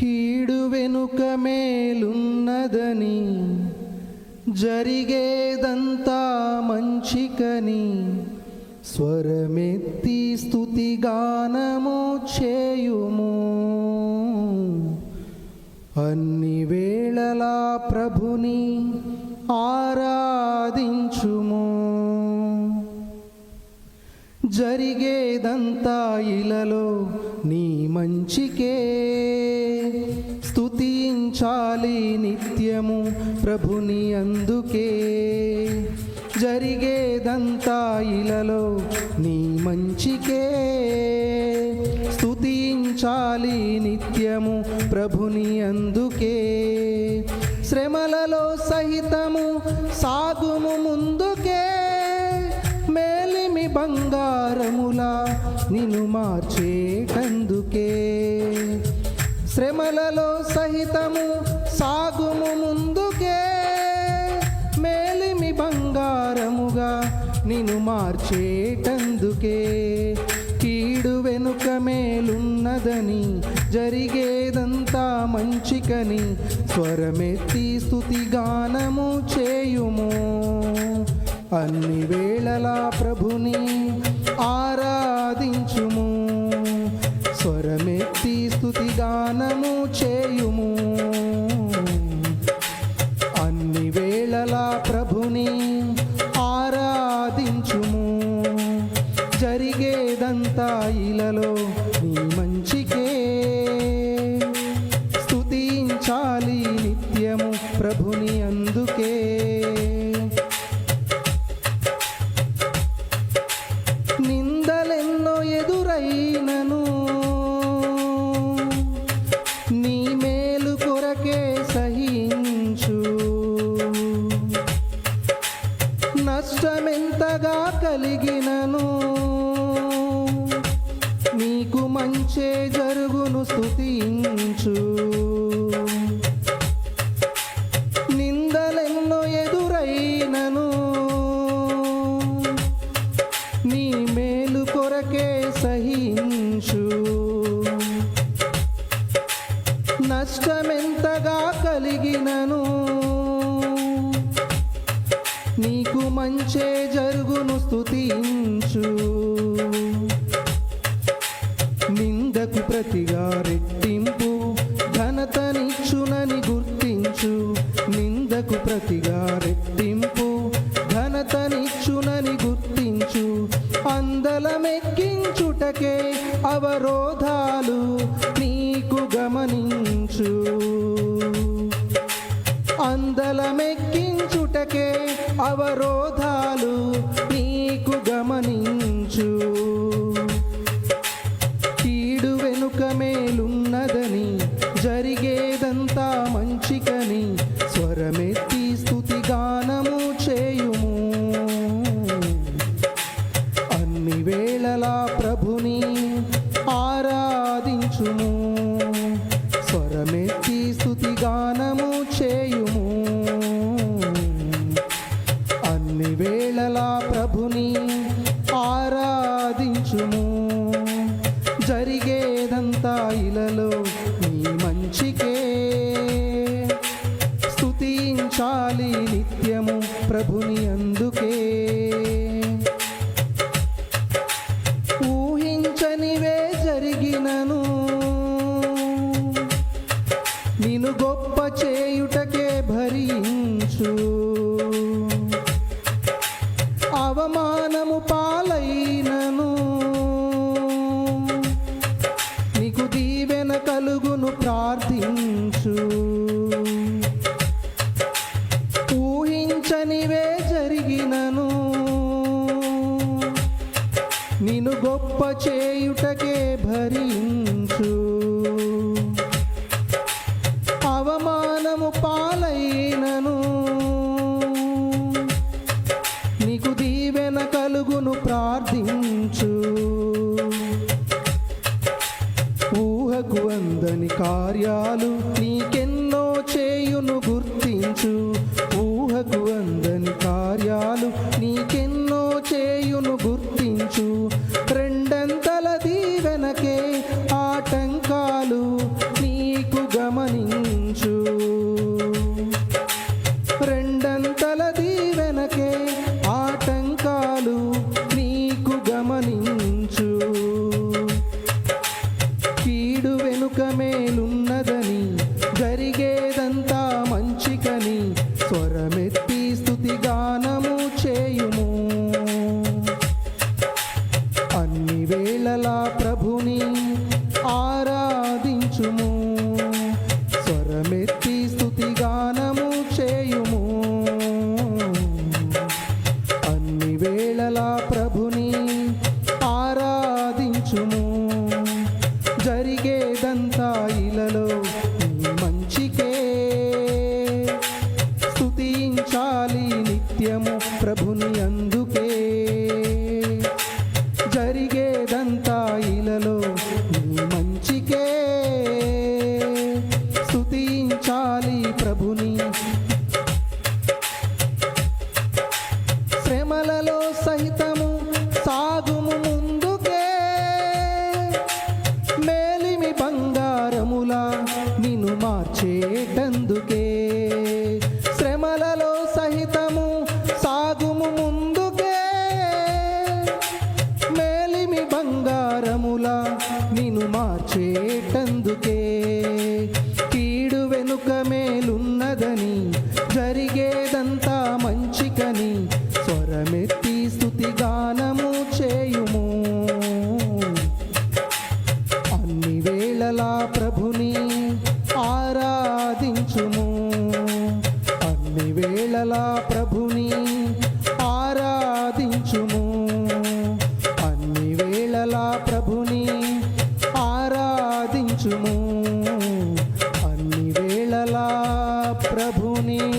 కీడు వెనుక మేలున్నదని జరిగేదంతా మంచికని స్వరమెత్తి స్తుతిగానము చేయుము. అన్ని వేళలా ప్రభుని ఆరాధించుము. జరిగేదంతా ఇలలో నీ మంచికే. స్తుతించాలి నిత్యము ప్రభుని అందుకే. జరిగేదంతా ఇలలో నీ మంచికే. స్తుతించాలి నిత్యము ప్రభుని అందుకే. శ్రమలలో సహితము సాగుము ముందుకే. మేలిమి బంగారములా నిన్ను మార్చేటందుకే. శ్రమలలో సహితము సాగుము ముందుకే. మేలిమి బంగారముగా నిన్ను మార్చేటందుకే. కీడు వెనుక మేలున్నదని జరిగేదంతా మంచికని స్వరమెత్తి స్తుతిగానము చేయుము. అన్ని వేళలా ప్రభుని ప్రభుని అందుకే నష్టమెంతగా కలిగినను. నీకు మంచే జరుగును స్తుతించు. నిందకు ప్రతిగా అందలమెక్కించుటకే అవరోధాలు నీకు గమనించు. అందలమెక్కించుటకే అవరోధాలు నీకు గమనించు. వేళలా ప్రభుని ఆరాధించుము. జరిగేదంతా ఇలలో నీ మంచికే. స్తుతించాలి నిత్యము ప్రభుని అందుకే. ఊహించనివే జరిగినను. నిన్ను గొప్ప చేయుటకే భరించు. కార్యాలు నీకెన్నో చేయి వేళలా ప్ర సహితము సాగుము ముందుకే. మేలిమి బంగారములా నిన్ను మార్చేటందుకే. శ్రమలలో సహితము సాగుము ముందుకే. మేలిమి బంగారములా నిన్ను మార్చేటందుకే. కీడు వెనుక మేలున్నదని జరిగేదంతా వేళలా ప్రభుని ఆరాధించుము. అన్ని వేళలా ప్రభుని ఆరాధించుము. అన్ని వేళలా ప్రభుని